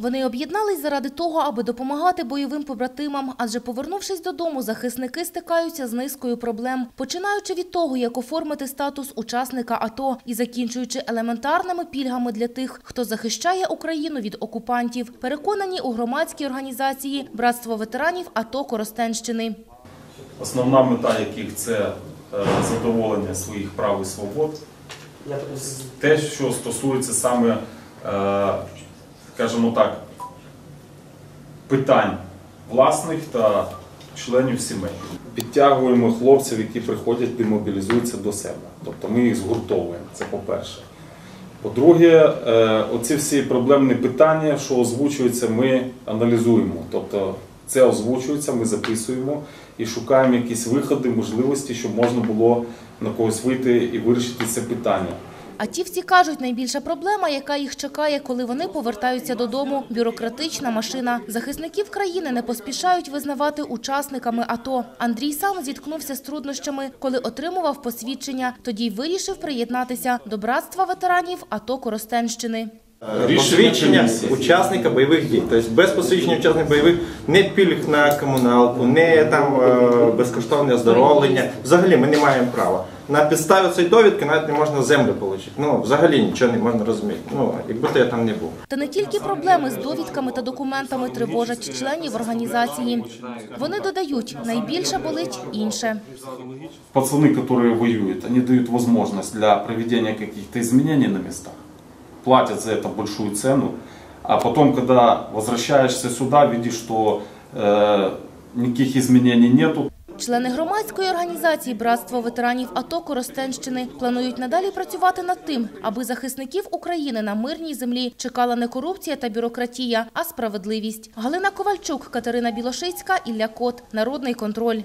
Вони об'єднались заради того, аби допомагати бойовим побратимам, адже повернувшись додому, захисники стикаються з низкою проблем, починаючи від того, як оформити статус учасника АТО і закінчуючи елементарними пільгами для тих, хто захищає Україну від окупантів. Переконані у громадській організації Братство ветеранів АТО Коростенщини. Основна мета яких це е, задоволення своїх прав і свобод. Те, що стосується саме, е, скажімо так, питань власних та членів сімей. Підтягуємо хлопців, які приходять, демобілізуються до себе. Тобто ми їх згуртовуємо, це по-перше. По-друге, е, оці всі проблемні питання, що озвучуються, ми аналізуємо. Тобто це озвучується, ми записуємо і шукаємо якісь виходи, можливості, щоб можна було на когось вийти і вирішити це питання. А ті всі кажуть, найбільша проблема, яка їх чекає, коли вони повертаються додому – бюрократична машина. Захисників країни не поспішають визнавати учасниками АТО. Андрій сам зіткнувся з труднощами, коли отримував посвідчення. Тоді й вирішив приєднатися до братства ветеранів АТО Коростенщини. Рішення Посвідчення учасника бойових дій. Тобто без посвідчення учасника бойових не пільг на комуналку, не там е, безкоштовне оздоровлення. Взагалі ми не маємо права. На підставі цієї довідки навіть не можна землю отримати. Ну, взагалі нічого не можна розуміти. Ну, якби то я там не був. Та не тільки проблеми з довідками та документами тривожать членів організації. Вони додають, найбільше болить інше. Пацаны, которые воюют, они дают возможность для проведения каких-то изменений на местах, платят за это большую цену, а потом, когда возвращаешься сюда, видишь, что э, никаких изменений нету, Члени громадської організації Братство ветеранів АТО Коростенщини планують надалі працювати над тим, аби захисників України на мирній землі чекала не корупція та бюрократія, а справедливість. Галина Ковальчук, Катерина Білошицька, Ілля Кот. Народний контроль.